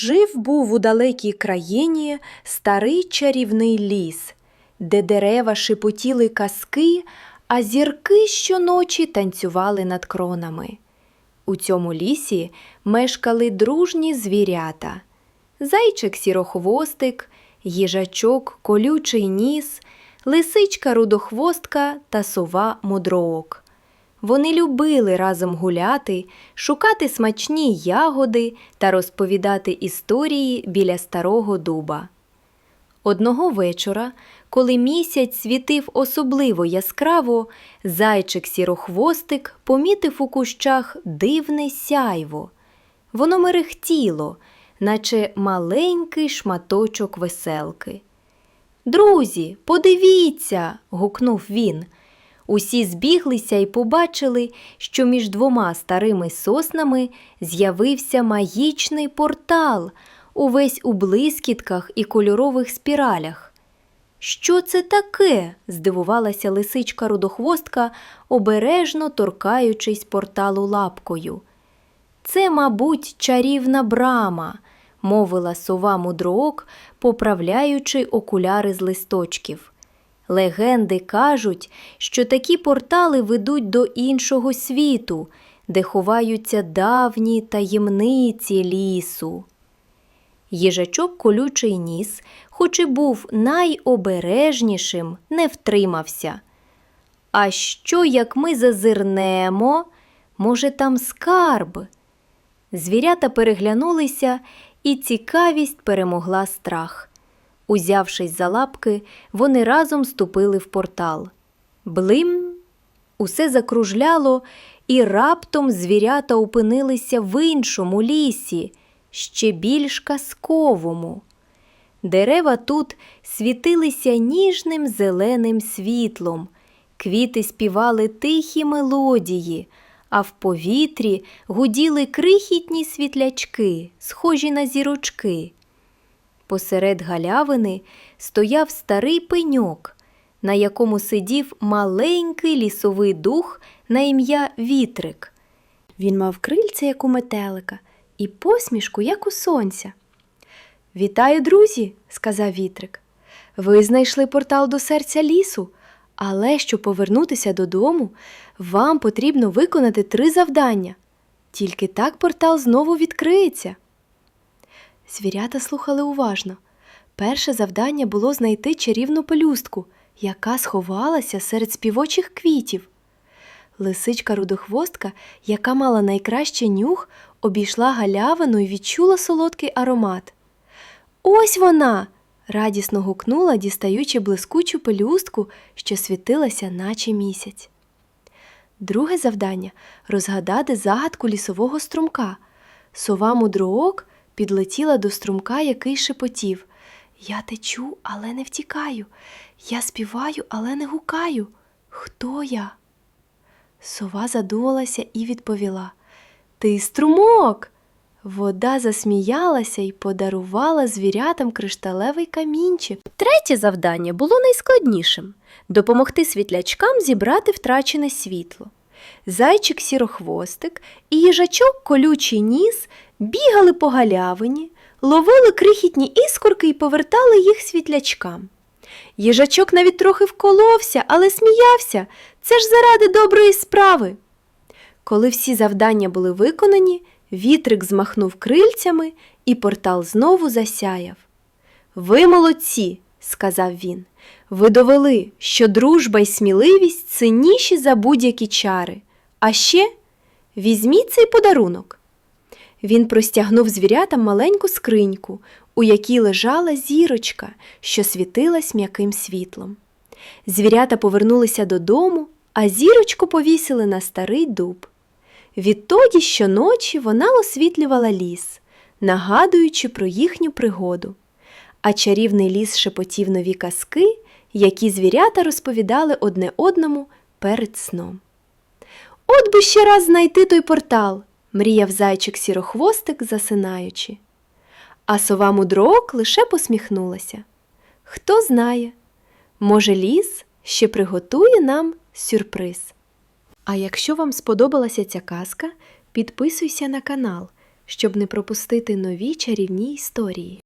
Жив був у далекій країні старий чарівний ліс, де дерева шепотіли казки, а зірки щоночі танцювали над кронами. У цьому лісі мешкали дружні звірята. Зайчик сірохвостик, їжачок колючий ніс, лисичка рудохвостка та сова мудроок. Вони любили разом гуляти, шукати смачні ягоди та розповідати історії біля старого дуба. Одного вечора, коли місяць світив особливо яскраво, зайчик сірохвостик помітив у кущах дивне сяйво. Воно мерехтіло, наче маленький шматочок веселки. Друзі, подивіться. гукнув він. Усі збіглися і побачили, що між двома старими соснами з'явився магічний портал, увесь у блискітках і кольорових спіралях. Що це таке? здивувалася лисичка рудохвостка, обережно торкаючись порталу лапкою. Це, мабуть, чарівна брама, мовила сова мудроок, поправляючи окуляри з листочків. Легенди кажуть, що такі портали ведуть до іншого світу, де ховаються давні таємниці лісу. Їжачок колючий ніс, хоч і був найобережнішим, не втримався. А що, як ми зазирнемо? Може, там скарб? Звірята переглянулися, і цікавість перемогла страх. Узявшись за лапки, вони разом ступили в портал. Блим! Усе закружляло, і раптом звірята опинилися в іншому лісі, ще більш казковому. Дерева тут світилися ніжним зеленим світлом, квіти співали тихі мелодії, а в повітрі гуділи крихітні світлячки, схожі на зірочки. Посеред галявини стояв старий пеньок, на якому сидів маленький лісовий дух на ім'я Вітрик. Він мав крильця, як у метелика, і посмішку, як у сонця. Вітаю, друзі, сказав вітрик. Ви знайшли портал до серця лісу, але щоб повернутися додому, вам потрібно виконати три завдання. Тільки так портал знову відкриється. Звірята слухали уважно. Перше завдання було знайти чарівну пелюстку, яка сховалася серед співочих квітів. Лисичка рудохвостка, яка мала найкращий нюх, обійшла галявину і відчула солодкий аромат. Ось вона. радісно гукнула, дістаючи блискучу пелюстку, що світилася, наче місяць. Друге завдання розгадати загадку лісового струмка. Сова мудроок підлетіла до струмка, який шепотів. Я течу, але не втікаю. Я співаю, але не гукаю. Хто я? Сова задумалася і відповіла Ти струмок. Вода засміялася і подарувала звірятам кришталевий камінчик. Третє завдання було найскладнішим допомогти світлячкам зібрати втрачене світло. Зайчик сірохвостик і їжачок колючий ніс бігали по галявині, ловили крихітні іскорки і повертали їх світлячкам. Їжачок навіть трохи вколовся, але сміявся це ж заради доброї справи. Коли всі завдання були виконані, вітрик змахнув крильцями, і портал знову засяяв. Ви молодці, сказав він. Ви довели, що дружба й сміливість цінніші за будь-які чари. А ще візьміть цей подарунок. Він простягнув звірятам маленьку скриньку, у якій лежала зірочка, що світилась м'яким світлом. Звірята повернулися додому, а зірочку повісили на старий дуб. Відтоді щоночі вона освітлювала ліс, нагадуючи про їхню пригоду. А чарівний ліс шепотів нові казки, які звірята розповідали одне одному перед сном. От би ще раз знайти той портал, мріяв зайчик сірохвостик, засинаючи. А сова мудроок лише посміхнулася. Хто знає, може, ліс ще приготує нам сюрприз. А якщо вам сподобалася ця казка, підписуйся на канал, щоб не пропустити нові чарівні історії.